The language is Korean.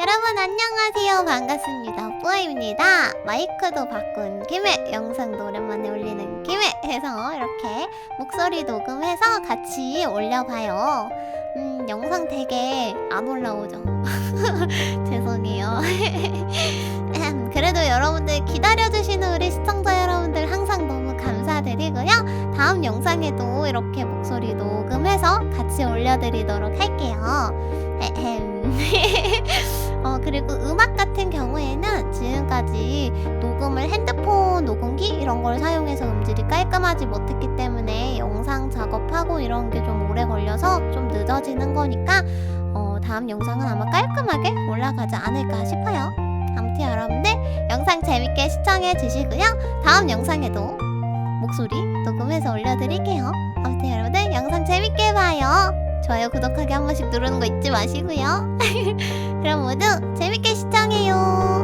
여러분 안녕하세요. 반갑습니다. 뿌아입니다. 마이크도 바꾼 김에 영상도 오랜만에 올리는 김에 해서 이렇게 목소리 녹음해서 같이 올려봐요. 음 영상 되게 안 올라오죠? 죄송해요. 음, 그래도 여러분들 기다려주시는 우리 시청자 여러분들 항상 너무 감사드리고요. 다음 영상에도 이렇게 목소리 녹음해서 같이 올려드리도록 할게요 그리고 음악 같은 경우에는 지금까지 녹음을 핸드폰 녹음기 이런 걸 사용해서 음질이 깔끔하지 못했기 때문에 영상 작업하고 이런 게 좀 오래 걸려서 좀 늦어지는 거니까 어 다음 영상은 아마 깔끔하게 올라가지 않을까 싶어요. 아무튼 여러분들 영상 재밌게 시청해 주시고요. 다음 영상에도 목소리 녹음해서 올려드릴게요. 아무튼 여러분들 영상 재밌게. 좋아요, 구독하기 한 번씩 누르는 거 잊지 마시고요. 그럼 모두 재밌게 시청해요.